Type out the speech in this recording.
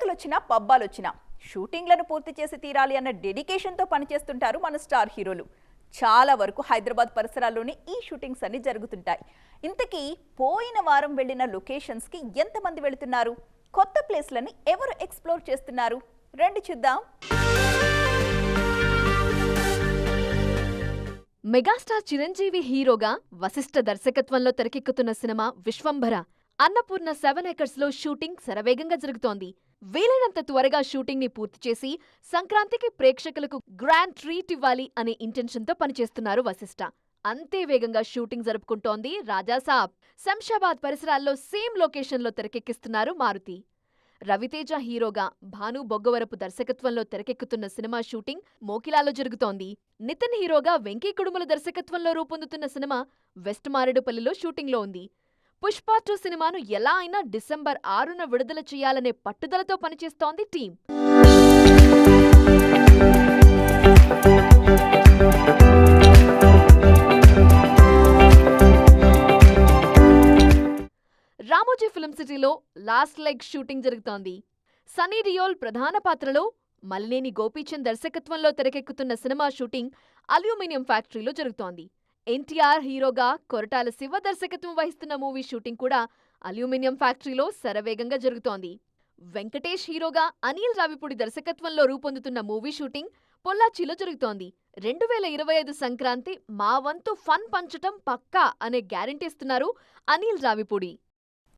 పండగలొచ్చినా పబ్బాలొచ్చినా షూటింగ్లను పూర్తి చేసి తీరాలి అన్న డెడికేషన్తో పనిచేస్తుంటారు మన స్టార్ హీరోలు. చాలా వరకు హైదరాబాద్ పరిసరాల్లోనే ఈ షూటింగ్స్ అన్ని జరుగుతుంటాయి. ఇంతకీ పోయిన వారం వెళ్ళిన లొకేషన్స్కి ఎంతమంది వెళుతున్నారు? కొత్త ప్లేస్లని ఎవరు ఎక్స్ప్లోర్ చేస్తున్నారు? రండి చూద్దాం. మెగాస్టార్ చిరంజీవి హీరోగా వశిష్ఠ దర్శకత్వంలో తెరకెక్కుతున్న సినిమా విశ్వంభర. అన్నపూర్ణ సెవెన్ ఏకర్స్లో షూటింగ్ శరవేగంగా జరుగుతోంది. వీలైనంత త్వరగా షూటింగ్ని పూర్తి చేసి సంక్రాంతికి ప్రేక్షకులకు గ్రాండ్ ట్రీట్ ఇవ్వాలి అనే ఇంటెన్షన్తో పనిచేస్తున్నారు వశిష్ఠ అంతే వేగంగా షూటింగ్ జరుపుకుంటోంది రాజాసాబ్ శంషాబాద్ పరిసరాల్లో సేమ్ లొకేషన్లో తెరకెక్కిస్తున్నారు మారుతి. రవితేజ హీరోగా భాను బొగ్గవరపు దర్శకత్వంలో తెరకెక్కుతున్న సినిమా షూటింగ్ మోకిలాలో జరుగుతోంది. నితిన్ హీరోగా వెంకీ కుడుముల దర్శకత్వంలో రూపొందుతున్న సినిమా వెస్ట్ మారేడుపల్లిలో షూటింగ్లో ఉంది. పుష్ప టూ సినిమాను ఎలా అయినా డిసెంబర్ ఆరున విడుదల చేయాలనే పట్టుదలతో పనిచేస్తోంది టీం. రామోజీ ఫిల్మ్ సిటీలో లాస్ట్ లెగ్ షూటింగ్ జరుగుతోంది. సనీ డియోల్ ప్రధాన పాత్రలో మల్లేని గోపీచంద్ దర్శకత్వంలో తెరకెక్కుతున్న సినిమా షూటింగ్ అల్యూమినియం ఫ్యాక్టరీలో జరుగుతోంది. ఎన్టీఆర్ హీరోగా కొరటాల శివ దర్శకత్వం వహిస్తున్న మూవీ షూటింగ్ కూడా అల్యూమినియం ఫ్యాక్టరీలో శరవేగంగా జరుగుతోంది. వెంకటేష్ హీరోగా అనిల్ రావిపూడి దర్శకత్వంలో రూపొందుతున్న మూవీ షూటింగ్ పొల్లాచిలో జరుగుతోంది. రెండు వేల ఇరవై ఐదు సంక్రాంతి మా వంతు ఫన్ పంచటం పక్కా అనే గ్యారెంటీ ఇస్తున్నారు అనిల్ రావిపూడి.